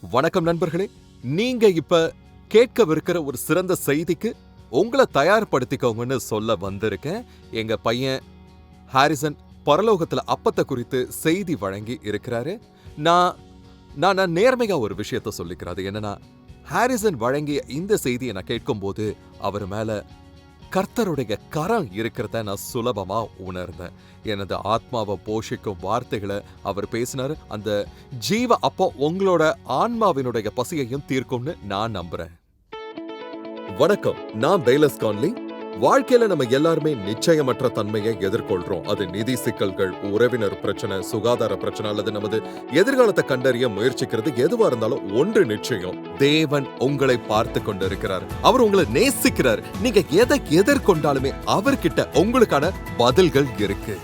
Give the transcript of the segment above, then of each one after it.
வணக்கம் நண்பர்களே. நீங்க இப்ப கேட்கவிருக்கிற ஒரு சிறந்த செய்திக்கு உங்களை தயார்படுத்திக்கோங்கன்னு சொல்ல வந்திருக்கேன். எங்க பையன் ஹாரிசன் பரலோகத்துல அப்பத்தை குறித்து செய்தி வழங்கி இருக்கிறாரு. நான் நான் நான் நேர்மையா ஒரு விஷயத்த சொல்லிக்கிறேன். அது என்னன்னா ஹாரிசன் வழங்கிய இந்த செய்தியை நான் கேட்கும்போது அவர் மேல கர்த்தருடைய கரம் இருக்கிறத நான் சுலபமா உணர்ந்தேன். எனது ஆத்மாவை போஷிக்கும் வார்த்தைகளை அவர் பேசினாரு. அந்த ஜீவ அப்போ உங்களோட ஆன்மாவினுடைய பசியையும் தீர்க்கும்னு நான் நம்புறேன். வணக்கம் நான் பெய்லஸ் கான்லி. வாழ்க்கையில நம்ம எல்லாருமே நிச்சயமற்ற தன்மையை எதிர்கொள்றோம். அது நிதி சிக்கல்கள் உறவினர் பிரச்சனை சுகாதார பிரச்சனை அல்லது நமது எதிர்காலத்தை கண்டறிய முயற்சிக்கிறது. எதுவா இருந்தாலும் ஒன்று நிச்சயம். தேவன் உங்களை பார்த்து கொண்டிருக்கிறார். அவர் உங்களை நேசிக்கிறார். நீங்க எதை எதிர்கொண்டாலுமே அவர்கிட்ட உங்களுக்கான பதில்கள் இருக்கு.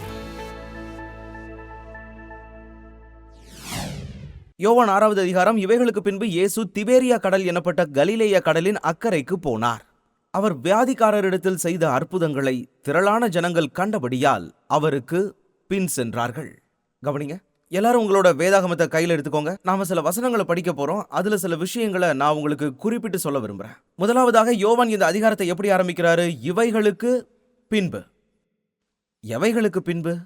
யோவான் ஆறாவது அதிகாரம் இவைகளுக்கு பின்பு இயேசு திபேரியா கடல் எனப்பட்ட கலிலேய கடலின் அக்கறைக்கு போனார். அவர் வியாதிக்காரரிடத்தில் செய்த அற்புதங்களை திரளான ஜனங்கள் கண்டபடியால் அவருக்கு பின் சென்றார்கள். கவனிங்க. எல்லாரும் உங்களோட வேதாகமத்தை கையில் எடுத்துக்கோங்க. நாம சில வசனங்களை படிக்க போறோம். அதுல சில விஷயங்களை நான் உங்களுக்கு குறிப்பிட்டு சொல்ல விரும்புறேன். முதலாவதாக யோவான் இந்த அதிகாரத்தை எப்படி ஆரம்பிக்கிறாரு? இவைகளுக்கு பின்பு. எவைகளுக்கு பின்பு?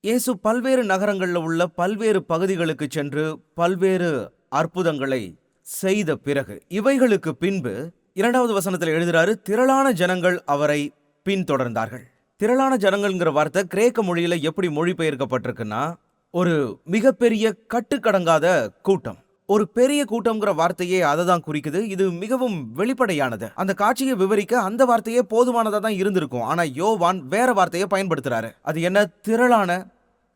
இயேசு பல்வேறு நகரங்களில் உள்ள பல்வேறு பகுதிகளுக்கு சென்று பல்வேறு அற்புதங்களை செய்த பிறகு இவைகளுக்கு பின்பு இரண்டாவது வசனத்தில் எழுதுறாரு திரளான ஜனங்கள் அவரை பின்தொடர்ந்தார்கள். திரளான ஜனங்கள்ங்கிற வார்த்தை கிரேக்க மொழியில எப்படி மொழிபெயர்க்கப்பட்டிருக்குன்னா ஒரு மிகப்பெரிய கட்டுக்கடங்காத கூட்டம். ஒரு பெரிய கூட்டம்ங்கிற வார்த்தையே அதை தான் குறிக்குது. இது மிகவும் வெளிப்படையானது. அந்த காட்சியை விவரிக்க அந்த வார்த்தையே போதுமானதா தான் இருந்திருக்கும். ஆனா யோவான் வேற வார்த்தையை பயன்படுத்துறாரு. அது என்ன? திரளான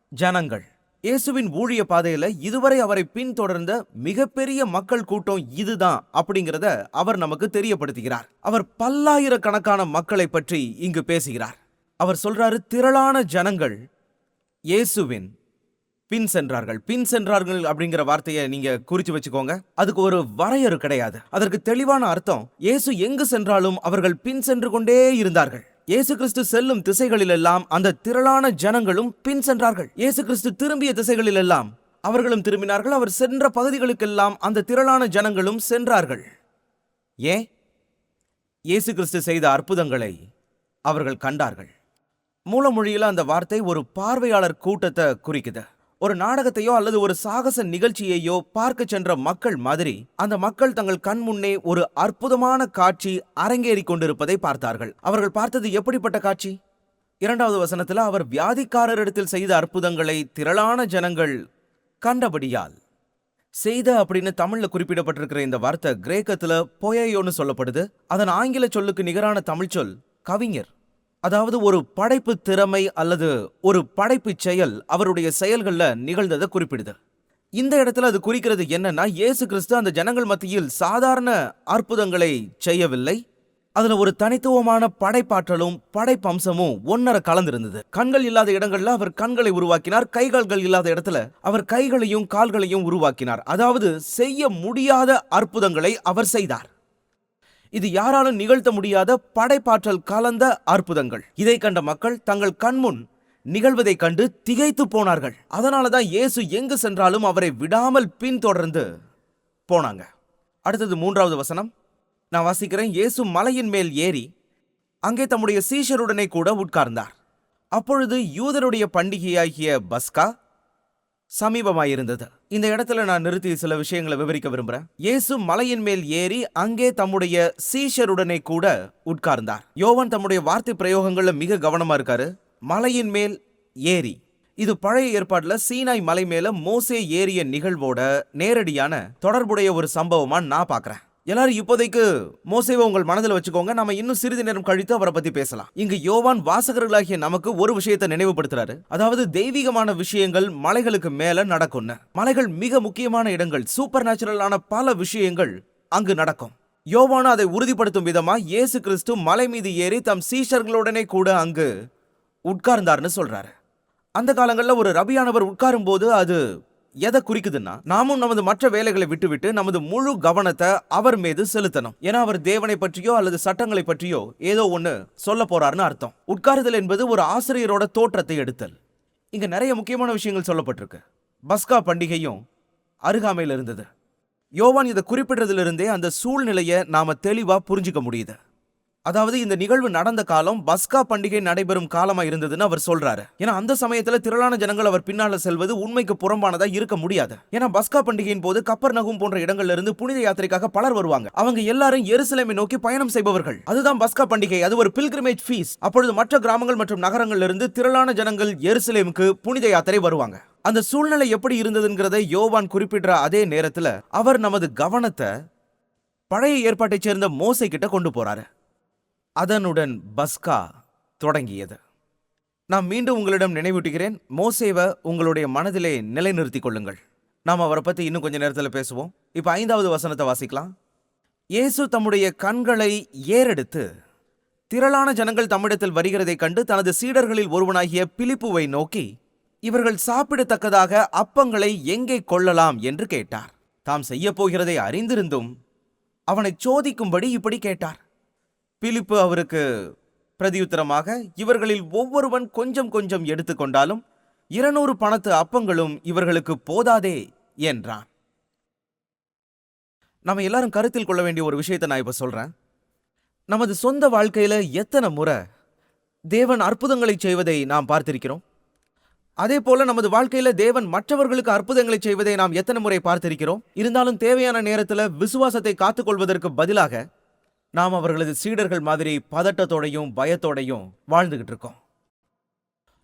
ஜனங்கள். இயேசுவின் ஊழிய பாதையில இதுவரை அவரை பின்தொடர்ந்த மிகப்பெரிய மக்கள் கூட்டம் இதுதான் அப்படிங்கிறத அவர் நமக்கு தெரியப்படுத்துகிறார். அவர் பல்லாயிரக்கணக்கான மக்களை பற்றி இங்கு பேசுகிறார். அவர் சொல்றாரு திரளான ஜனங்கள் இயேசுவின் பின் சென்றார்கள். பின் சென்றார்கள் அப்படிங்கிற வார்த்தையை நீங்க குறிச்சு வச்சுக்கோங்க. அதுக்கு ஒரு வரையறு கிடையாது. அதற்கு தெளிவான அர்த்தம் இயேசு எங்கு சென்றாலும் அவர்கள் பின் சென்று கொண்டே இருந்தார்கள். இயேசு கிறிஸ்து செல்லும் திசைகளிலெல்லாம் அந்த திரளான ஜனங்களும் பின் சென்றார்கள். இயேசு கிறிஸ்து திரும்பிய திசைகளிலெல்லாம் அவர்களும் திரும்பினார்கள். அவர் சென்ற பகுதிகளுக்கெல்லாம் அந்த திரளான ஜனங்களும் சென்றார்கள். ஏன்? இயேசு கிறிஸ்து செய்த அற்புதங்களை அவர்கள் கண்டார்கள். மூலமொழியில அந்த வார்த்தை ஒரு பார்வையாளர் கூட்டத்தை குறிக்குது. ஒரு நாடகத்தையோ அல்லது ஒரு சாகச நிகழ்ச்சியையோ பார்க்க சென்ற மக்கள் மாதிரி அந்த மக்கள் தங்கள் கண் முன்னே ஒரு அற்புதமான காட்சி அரங்கேறி கொண்டிருப்பதை பார்த்தார்கள். அவர்கள் பார்த்தது எப்படிப்பட்ட காட்சி? இரண்டாவது வசனத்துல அவர் வியாதிக்காரரிடத்தில் செய்த அற்புதங்களை திரளான ஜனங்கள் கண்டபடியால். செய்த அப்படின்னு தமிழ்ல குறிப்பிடப்பட்டிருக்கிற இந்த வார்த்தை கிரேக்கத்துல பொயையோன்னு சொல்லப்படுது. அதன் ஆங்கில சொல்லுக்கு நிகரான தமிழ் சொல் கவிஞர். அதாவது ஒரு படைப்பு திறமை அல்லது ஒரு படைப்பு செயல் அவருடைய செயல்கள்ல நிகழ்ந்ததை குறிப்பிடுது. இந்த இடத்துல அது குறிக்கிறது என்னன்னா இயேசு கிறிஸ்து அந்த ஜனங்கள் மத்தியில் சாதாரண அற்புதங்களை செய்யவில்லை. அதுல ஒரு தனித்துவமான படைப்பாற்றலும் படைப்பம்சமும் ஒன்னர கலந்திருந்தது. கண்கள் இல்லாத இடங்கள்ல அவர் கண்களை உருவாக்கினார் கைகால்கள் இல்லாத இடத்துல அவர் கைகளையும் கால்களையும் உருவாக்கினார். அதாவது செய்ய முடியாத அற்புதங்களை அவர் செய்தார். இது யாராலும் நிகழ்த்த முடியாத படைப்பாற்றல் கலந்த அற்புதங்கள். இதை கண்ட மக்கள் தங்கள் கண்முன் நிகழ்வதைக் கண்டு திகைத்து போனார்கள். அதனால தான் இயேசு எங்கு சென்றாலும் அவரை விடாமல் பின்தொடர்ந்து போனாங்க. அடுத்தது மூன்றாவது வசனம். நான் வாசிக்கிறேன். இயேசு மலையின் மேல் ஏறி அங்கே தம்முடைய சீஷருடனே கூட உட்கார்ந்தார். அப்பொழுது யூதருடைய பண்டிகையாகிய பஸ்கா சமீபமாயிருந்தது. இந்த இடத்துல நான் நிறுத்தி சில விஷயங்களை விவரிக்க விரும்புறேன். இயேசு மலையின் மேல் ஏறி அங்கே தம்முடைய சீஷருடனே கூட உட்கார்ந்தார். யோவன் தம்முடைய வார்த்தை பிரயோகங்கள்ல மிக கவனமா இருக்காரு. மலையின் மேல் ஏறி. இது பழைய ஏற்பாடுல சீனாய் மலை மேல மோசே ஏறிய நிகழ்வோட நேரடியான தொடர்புடைய ஒரு சம்பவமா நான் பார்க்குறேன் எல்லாரும் இப்போதைக்கு மோசேவை உங்கள் மனதில் வச்சுக்கோங்க. நாம இன்னும் சிறிது நேரம் கழித்து அவரை பத்தி பேசலாம். இங்கு யோவான் வாசகர்களாகிய நமக்கு ஒரு விஷயத்தை நினைவுபடுத்துறாரு. அதாவது தெய்வீகமான விஷயங்கள் மலைகளுக்கு மேல நடக்கும்னு. மலைகள் மிக முக்கியமான இடங்கள் சூப்பர் நேச்சுரலான பல விஷயங்கள் அங்கு நடக்கும். யோவான் அதை உறுதிப்படுத்தும் விதமா இயேசு கிறிஸ்து மலை மீது ஏறி தம் சீஷர்களுடனே கூட அங்கு உட்கார்ந்தார்னு சொல்றாரு. அந்த காலங்கள்ல ஒரு ரபியானவர் உட்காரும் போது அது எதை குறிக்குதுன்னா நாமும் நமது மற்ற வேலைகளை விட்டுவிட்டு நமது முழு கவனத்தை அவர் மீது செலுத்தணும். ஏன்னா அவர் தேவனை பற்றியோ அல்லது சட்டங்களை பற்றியோ ஏதோ ஒன்று சொல்ல போறாருன்னு அர்த்தம். உட்காருதல் என்பது ஒரு ஆசிரியரோட தோற்றத்தை எடுத்தல். இங்க நிறைய முக்கியமான விஷயங்கள் சொல்லப்பட்டிருக்கு. பஸ்கா பண்டிகையும் அருகாமையில் இருந்தது. யோவான் இதை குறிப்பிடுறதிலிருந்தே அந்த சூழ்நிலையை நாம தெளிவா புரிஞ்சுக்க முடியுது. அதாவது இந்த நிகழ்வு நடந்த காலம் பஸ்கா பண்டிகை நடைபெறும் காலமா இருந்ததுன்னு அவர் சொல்றாரு. ஏன்னா அந்த சமயத்துல திரளான ஜனங்கள் அவர் பின்னால செல்வது உண்மைக்கு புறம்பானதா இருக்க முடியாது. ஏன்னா பஸ்கா பண்டிகையின் போது கப்பர் நகும் போன்ற இடங்கள்ல இருந்து புனித யாத்திரைக்காக பலர் வருவாங்க. அவங்க எல்லாரும் எருசலேமை நோக்கி பயணம் செய்பவர்கள். அதுதான் பஸ்கா பண்டிகை. அது ஒரு பில்கிரிமேஜ் ஃபீஸ் அப்பொழுது மற்ற கிராமங்கள் மற்றும் நகரங்கள்ல இருந்து திரளான ஜனங்கள் எருசலேமுக்கு புனித யாத்திரை வருவாங்க. அந்த சூழ்நிலை எப்படி இருந்ததுங்கிறதை யோவான் குறிப்பிடுற அதே நேரத்துல அவர் நமது கவனத்தை பழைய ஏற்பாட்டைச் சேர்ந்த மோசை கிட்ட கொண்டு போறாரு. அதனுடன் பஸ்கா தொடங்கியது. நான் மீண்டும் உங்களிடம் நினைவூட்டுகிறேன் மோசேவை உங்களுடைய மனதிலே நிலைநிறுத்திக் கொள்ளுங்கள். நாம் அவரை பத்தி இன்னும் கொஞ்ச நேரத்தில் பேசுவோம். இப்ப ஐந்தாவது வசனத்தை வாசிக்கலாம். இயேசு தம்முடைய கண்களை ஏறெடுத்து திரளான ஜனங்கள் தம்மிடத்தில் வருகிறதைக் கண்டு தனது சீடர்களில் ஒருவனாகிய பிலிப்புவை நோக்கி இவர்கள் சாப்பிடத்தக்கதாக அப்பங்களை எங்கே கொள்ளலாம் என்று கேட்டார். தாம் செய்யப் போகிறதை அறிந்திருந்தும் அவனைச் சோதிக்கும்படி இப்படி கேட்டார். பிலிப்பு அவருக்கு பிரதியுத்தரமாக இவர்களில் ஒவ்வொருவன் கொஞ்சம் கொஞ்சம் எடுத்துக்கொண்டாலும் இருநூறு பணத்து அப்பங்களும் இவர்களுக்கு போதாதே என்றான். நம்ம எல்லாரும் கருத்தில் கொள்ள வேண்டிய ஒரு விஷயத்தை நான் இப்போ சொல்றேன். நமது சொந்த வாழ்க்கையில் எத்தனை முறை தேவன் அற்புதங்களை செய்வதை நாம் பார்த்திருக்கிறோம். அதே போல நமது வாழ்க்கையில் தேவன் மற்றவர்களுக்கு அற்புதங்களை செய்வதை நாம் எத்தனை முறை பார்த்திருக்கிறோம். இருந்தாலும் தேவையான நேரத்தில் விசுவாசத்தை காத்துக்கொள்வதற்கு பதிலாக நாம் அவர்களது சீடர்கள் மாதிரி பதட்டத்தோடையும் பயத்தோடையும் வாழ்ந்துகிட்டு இருக்கோம்.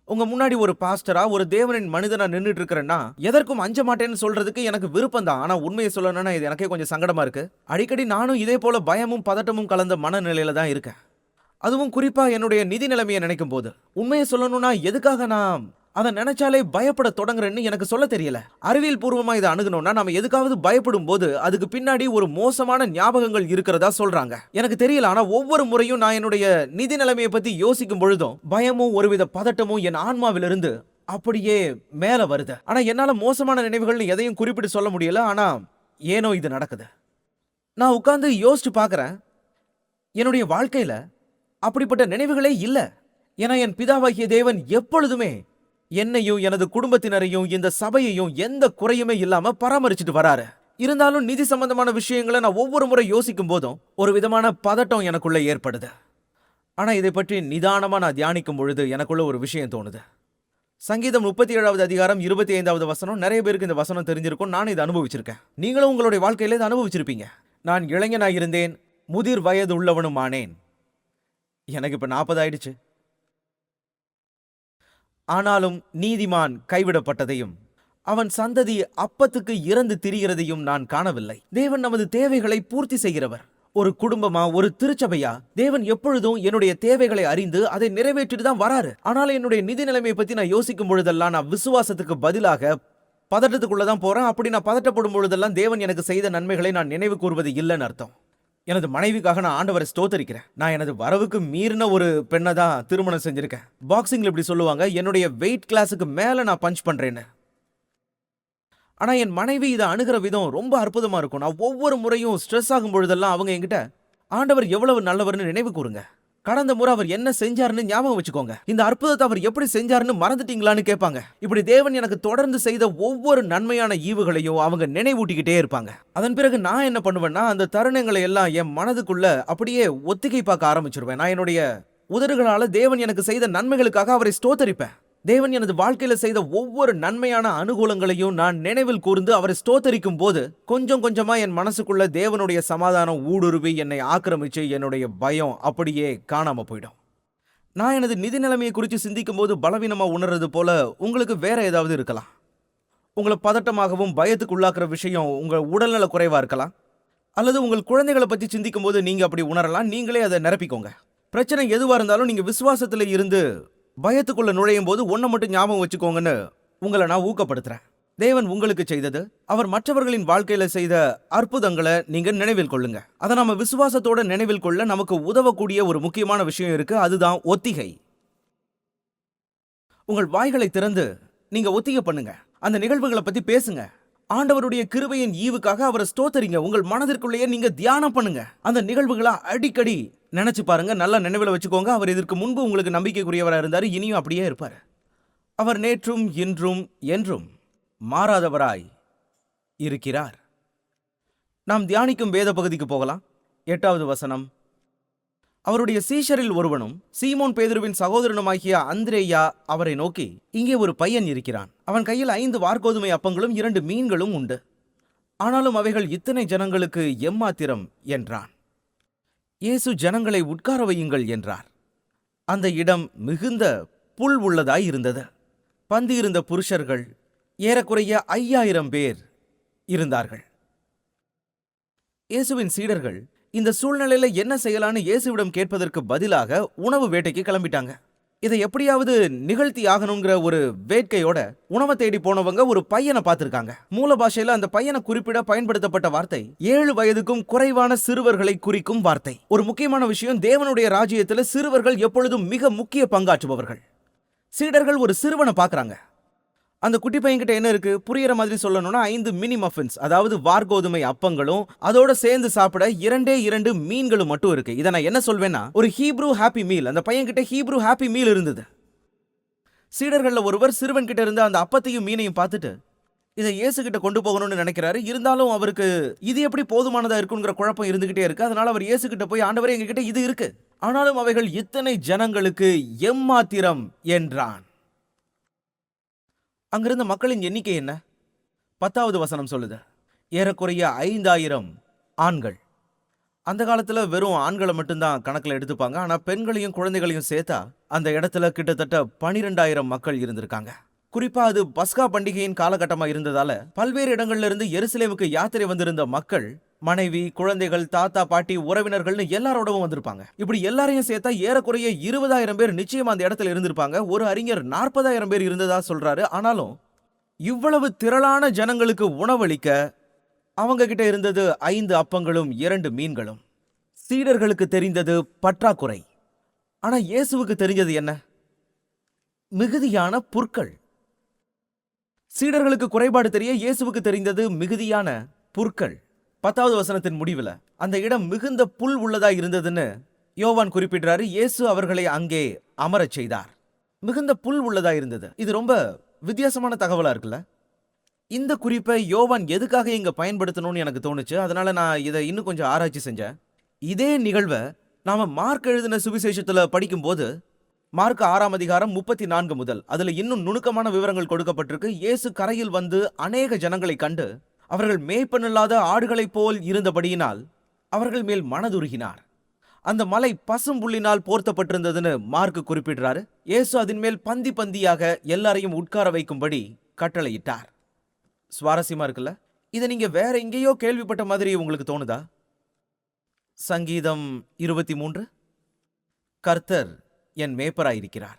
உங்க முன்னாடி ஒரு பாஸ்டரா ஒரு தேவனின் மனிதனா நின்றுட்டு இருக்கிறேன்னா எதற்கும் அஞ்ச மாட்டேன்னு சொல்றதுக்கு எனக்கு விருப்பம் தான். ஆனா உண்மையை சொல்லணும்னா இது எனக்கே கொஞ்சம் சங்கடமா இருக்கு. அடிக்கடி நானும் இதே போல பயமும் பதட்டமும் கலந்த மனநிலையில தான் இருக்கேன். அதுவும் குறிப்பா என்னுடைய நிதி நிலைமையை நினைக்கும் போது உண்மையை சொல்லணும்னா எதுக்காக நான் அதை நினைச்சாலே பயப்பட தொடங்குறேன்னு எனக்கு சொல்ல தெரியல. அறிவியல் பூர்வமா இதை அணுகணும்னா நம்ம எதுக்காவது பயப்படும் போது அதுக்கு பின்னாடி ஒரு மோசமான ஞாபகங்கள் இருக்கிறதா சொல்றாங்க. எனக்கு தெரியல ஆனா ஒவ்வொரு முறையும் நான் என்னுடைய நிதி நிலைமையை பத்தி யோசிக்கும் பொழுதும் பயமும் ஒருவித பதட்டமும் என் ஆன்மாவிலிருந்து அப்படியே மேல வருது. ஆனா என்னால மோசமான நினைவுகள்னு எதையும் குறிப்பிட்டு சொல்ல முடியல ஆனா ஏனோ இது நடக்குது. நான் உட்கார்ந்து யோசிச்சு பார்க்குறேன் என்னுடைய வாழ்க்கையில அப்படிப்பட்ட நினைவுகளே இல்லை. ஏன்னா என் பிதாவாகிய தேவன் எப்பொழுதுமே என்னையும் எனது குடும்பத்தினரையும் இந்த சபையையும் எந்த குறையுமே இல்லாம பராமரிச்சுட்டு வராரு. இருந்தாலும் நிதி சம்பந்தமான விஷயங்களை நான் ஒவ்வொரு முறை யோசிக்கும் போதும் ஒரு விதமான பதட்டம் எனக்குள்ள ஏற்படுது. ஆனா இதை பற்றி நிதானமா நான் தியானிக்கும் பொழுது எனக்குள்ள ஒரு விஷயம் தோணுது. சங்கீதம் முப்பத்தி ஏழாவது அதிகாரம் இருபத்தி ஐந்தாவது வசனம் நிறைய பேருக்கு இந்த வசனம் தெரிஞ்சிருக்கும் நான் இதை அனுபவிச்சிருக்கேன். நீங்களும் உங்களுடைய வாழ்க்கையில இதை அனுபவிச்சிருப்பீங்க. நான் இளைஞனாக இருந்தேன் முதிர் வயது உள்ளவனும் ஆனேன் எனக்கு இப்ப நாற்பது ஆயிடுச்சு. ஆனாலும் நீதிமான் கைவிடப்பட்டதையும் அவன் சந்ததி அப்பத்துக்கு இறந்து திரிகிறதையும் நான் காணவில்லை. தேவன் நமது தேவைகளை பூர்த்தி செய்கிறவர். ஒரு குடும்பமா ஒரு திருச்சபையா? தேவன் எப்பொழுதும் என்னுடைய தேவைகளை அறிந்து அதை நிறைவேற்றிட்டு தான் வராரு. ஆனால் என்னுடைய நிதி நிலைமையை பத்தி நான் யோசிக்கும் பொழுதெல்லாம் நான் விசுவாசத்துக்கு பதிலாக பதட்டத்துக்குள்ள தான் போறேன். அப்படி நான் பதட்டப்படும் பொழுதெல்லாம் தேவன் எனக்கு செய்த நன்மைகளை நான் நினைவு கூறுவது இல்லைன்னு அர்த்தம். எனது மனைவிக்காக நான் ஆண்டவரை ஸ்தோத்தரிக்கிறேன். நான் எனது வரவுக்கு மீறின ஒரு பெண்ணை தான் திருமணம் செஞ்சிருக்கேன். பாக்ஸிங்கில் இப்படி சொல்லுவாங்க என்னுடைய வெயிட் கிளாஸுக்கு மேலே நான் பஞ்ச் பண்ணுறேன்னு ஆனால் என் மனைவி இதை அணுகிற விதம் ரொம்ப அற்புதமாக இருக்கும். நான் ஒவ்வொரு முறையும் ஸ்ட்ரெஸ் ஆகும் பொழுதெல்லாம் அவங்க என்கிட்ட ஆண்டவர் எவ்வளவு நல்லவர்னு நினைவு கூறுங்க. கடந்த முறை அவர் என்ன செஞ்சாருன்னு ஞாபகம் வச்சுக்கோங்க. இந்த அற்புதத்தை அவர் எப்படி செஞ்சாருன்னு மறந்துட்டீங்களான்னு கேட்பாங்க. இப்படி தேவன் எனக்கு தொடர்ந்து செய்த ஒவ்வொரு நன்மையான ஈவுகளையும் அவங்க நினைவூட்டிக்கிட்டே இருப்பாங்க. அதன் பிறகு நான் என்ன பண்ணுவேன்னா அந்த தருணங்களை எல்லாம் என் மனதுக்குள்ள அப்படியே ஒத்திகை பார்க்க ஆரம்பிச்சிருவேன். நான் என்னுடைய உதடுகளால தேவன் எனக்கு செய்த நன்மைகளுக்காக அவரை ஸ்தோத்தரிப்பேன். தேவன் எனது வாழ்க்கையில் செய்த ஒவ்வொரு நன்மையான அனுகூலங்களையும் நான் நினைவில் கூர்ந்து அவரை ஸ்தோத்தரிக்கும் போது கொஞ்சம் கொஞ்சமா என் மனசுக்குள்ள தேவனுடைய சமாதானம் ஊடுருவி என்னை ஆக்கிரமிச்சு என்னுடைய பயம் அப்படியே காணாம போயிடும். நான் எனது நிதி நிலைமையை குறித்து சிந்திக்கும் போது பலவீனமாக உணர்றது போல உங்களுக்கு வேற ஏதாவது இருக்கலாம். உங்களை பதட்டமாகவும் பயத்துக்கு உள்ளாக்குற விஷயம் உங்கள் உடல்நல குறைவாக இருக்கலாம். அல்லது உங்கள் குழந்தைகளை பற்றி சிந்திக்கும் போது நீங்கள் அப்படி உணரலாம். நீங்களே அதை நிரப்பிக்கோங்க. பிரச்சனை எதுவாக இருந்தாலும் நீங்கள் விசுவாசத்தில் இருந்து பயத்துக்குள்ள நுழையும் போது ஒன்றை மட்டும் ஞாபகம் வச்சுக்கோங்கன்னு உங்களை நான் ஊக்கப்படுத்துறேன். தேவன் உங்களுக்கு செய்தது அவர் மற்றவர்களின் வாழ்க்கையில செய்த அற்புதங்களை நீங்க நினைவில் கொள்ளுங்க. அதை நம்ம விசுவாசத்தோட நினைவில் கொள்ள நமக்கு உதவக்கூடிய ஒரு முக்கியமான விஷயம் இருக்கு அதுதான் ஒத்திகை. உங்கள் வாய்களை திறந்து நீங்க ஒத்திகை பண்ணுங்க. அந்த நிகழ்வுகளை பத்தி பேசுங்க. ஆண்டவருடைய கிருபையின் ஈவுக்காக அவரை ஸ்தோத்தரிங்க. உங்கள் மனதிற்குள்ளேயே நீங்க தியானம் பண்ணுங்க. அந்த நிகழ்வுகளை அடிக்கடி நினைச்சு பாருங்க நல்லா நினைவில் வச்சுக்கோங்க. அவர் இதற்கு முன்பு உங்களுக்கு நம்பிக்கைக்குரியவராக இருந்தார் இனியும் அப்படியே இருப்பார். அவர் நேற்றும் இன்றும் என்றும் மாறாதவராய் இருக்கிறார். நாம் தியானிக்கும் வேத பகுதிக்கு போகலாம். எட்டாவது வசனம். அவருடைய சீஷரில் ஒருவனும் சீமோன் பேதுருவின் சகோதரனுமாகிய அந்திரேயா அவரை நோக்கி இங்கே ஒரு பையன் இருக்கிறான். அவன் கையில் ஐந்து வார்கோதுமை அப்பங்களும் இரண்டு மீன்களும் உண்டு. ஆனாலும் அவைகள் இத்தனை ஜனங்களுக்கு எம்மாத்திரம்? என்றான். இயேசு ஜனங்களை உட்கார வையுங்கள் என்றார். அந்த இடம் மிகுந்த புல் உள்ளதாய் இருந்தது. பந்தியிருந்த புருஷர்கள் ஏறக்குறைய ஐயாயிரம் பேர் இருந்தார்கள். இயேசுவின் சீடர்கள் இந்த சூழ்நிலையில என்ன செய்யலான்னு இயேசுவிடம் கேட்பதற்கு பதிலாக உணவு வேட்டைக்கு கிளம்பிட்டாங்க. இதை எப்படியாவது நிகழ்த்தி ஆகணுங்கிற ஒரு வேட்கையோட உணவை தேடி போனவங்க ஒரு பையனை பார்த்திருக்காங்க. மூல பாஷையில அந்த பையனை குறிப்பிட பயன்படுத்தப்பட்ட வார்த்தை ஏழு வயதுக்கும் குறைவான சிறுவர்களை குறிக்கும் வார்த்தை. ஒரு முக்கியமான விஷயம் தேவனுடைய ராஜ்யத்துல சிறுவர்கள் எப்பொழுதும் மிக முக்கிய பங்காற்றுபவர்கள். சீடர்கள் ஒரு சிறுவனை பார்க்குறாங்க. அந்த குட்டி பையன்கிட்ட என்ன இருக்கு? புரியுற மாதிரி சொல்லணும்னா ஐந்து மினி மஃபின்ஸ் அதாவது வார்கோதுமை அப்பங்களும் அதோட சேர்ந்து சாப்பிட இரண்டே இரண்டு மீன்களும் மட்டும் இருக்கு. இதை நான் என்ன சொல்வேன்னா ஒரு ஹீப்ரூ ஹாப்பி மீல் அந்த பையன்கிட்ட ஹீப்ரூ ஹாப்பி மீல் இருந்தது. சீடர்களில் ஒருவர் சிறுவன் கிட்ட இருந்த அந்த அப்பத்தையும் மீனையும் பார்த்துட்டு இதை இயேசு கிட்ட கொண்டு போகணும்னு நினைக்கிறாரு. இருந்தாலும் அவருக்கு இது எப்படி போதுமானதா இருக்குங்கிற குழப்பம் இருந்துகிட்டே இருக்கு. அதனால அவர் இயேசு கிட்ட போய் ஆண்டவரே எங்ககிட்ட இது இருக்கு. ஆனாலும் அவைகள் இத்தனை ஜனங்களுக்கு எம்மாத்திரம் என்றான். அங்கிருந்த மக்களின் எண்ணிக்கை என்ன? பத்தாவது வசனம் சொல்லுது. ஏறக்குறைய ஐந்தாயிரம் ஆண்கள். அந்த காலத்தில் வெறும் ஆண்களை மட்டும்தான் கணக்கில் எடுத்துப்பாங்க. ஆனால் பெண்களையும் குழந்தைகளையும் சேர்த்தா அந்த இடத்துல கிட்டத்தட்ட பனிரெண்டாயிரம் மக்கள் இருந்திருக்காங்க. குறிப்பா அது பஸ்கா பண்டிகையின் காலகட்டமா இருந்ததால பல்வேறு இடங்கள்ல இருந்து எருசலேமுக்கு யாத்திரை வந்திருந்த மக்கள் மனைவி குழந்தைகள் தாத்தா பாட்டி உறவினர்கள்னு எல்லாரோடவும் வந்திருப்பாங்க. இப்படி எல்லாரையும் சேர்த்தா ஏறக்குறைய இருபதாயிரம் பேர் நிச்சயமா அந்த இடத்துல இருந்திருப்பாங்க. ஒரு அறிஞர் நாற்பதாயிரம் பேர் இருந்ததா சொல்றாரு. ஆனாலும் இவ்வளவு திரளான ஜனங்களுக்கு உணவளிக்க அவங்க கிட்ட இருந்தது ஐந்து அப்பங்களும் இரண்டு மீன்களும். சீடர்களுக்கு தெரிந்தது பற்றாக்குறை. ஆனா இயேசுவுக்கு தெரிஞ்சது என்ன? மிகுதியான புற்கள். சீடர்களுக்கு குறைபாடு தெரிய இயேசுவுக்கு தெரிந்தது மிகுதியான புற்கள். பத்தாவது வசனத்தின் முடிவுல அந்த இடம் மிகுந்த புல் உள்ளதா இருந்ததுன்னு யோவான் குறிப்பிடுறாரு. இயேசு அவர்களை அங்கே அமரச் செய்தார். மிகுந்த புல் உள்ளதா இருந்தது. இது ரொம்ப வித்தியாசமான தகவலா இருக்குல்ல? இந்த குறிப்பை யோவான் எதுக்காக இங்க பயன்படுத்தணும்னு எனக்கு தோணுச்சு. அதனால நான் இதை இன்னும் கொஞ்சம் ஆராய்ச்சி செஞ்சேன். இதே நிகழ்வை நாம மார்க் எழுதின சுவிசேஷத்துல படிக்கும்போது மார்க் ஆறாம் அதிகாரம் முப்பத்தி நான்கு முதல். அதுல இன்னும் நுணுக்கமான விவரங்கள் கொடுக்கப்பட்டிருக்கு. இயேசு கரையில் வந்து அநேக ஜனங்களை கண்டு அவர்கள் மேய்ப்பனில்லாத ஆடுகளைப் போல் இருந்தபடியினால் அவர்கள் மேல் மனதுருகினார். அந்த மலை பசும்புள்ளினால் போர்த்தப்பட்டிருந்ததுன்னு மார்க் குறிப்பிடுறாரு. இயேசு அதன் மேல் பந்தி பந்தியாக எல்லாரையும் உட்கார வைக்கும்படி கட்டளையிட்டார். சுவாரஸ்யமா இருக்குல்ல? இதை நீங்க வேற எங்கேயோ கேள்விப்பட்ட மாதிரி உங்களுக்கு தோணுதா? சங்கீதம் இருபத்தி மூன்று. கர்த்தர் என் மேய்ப்பராயிருக்கிறார்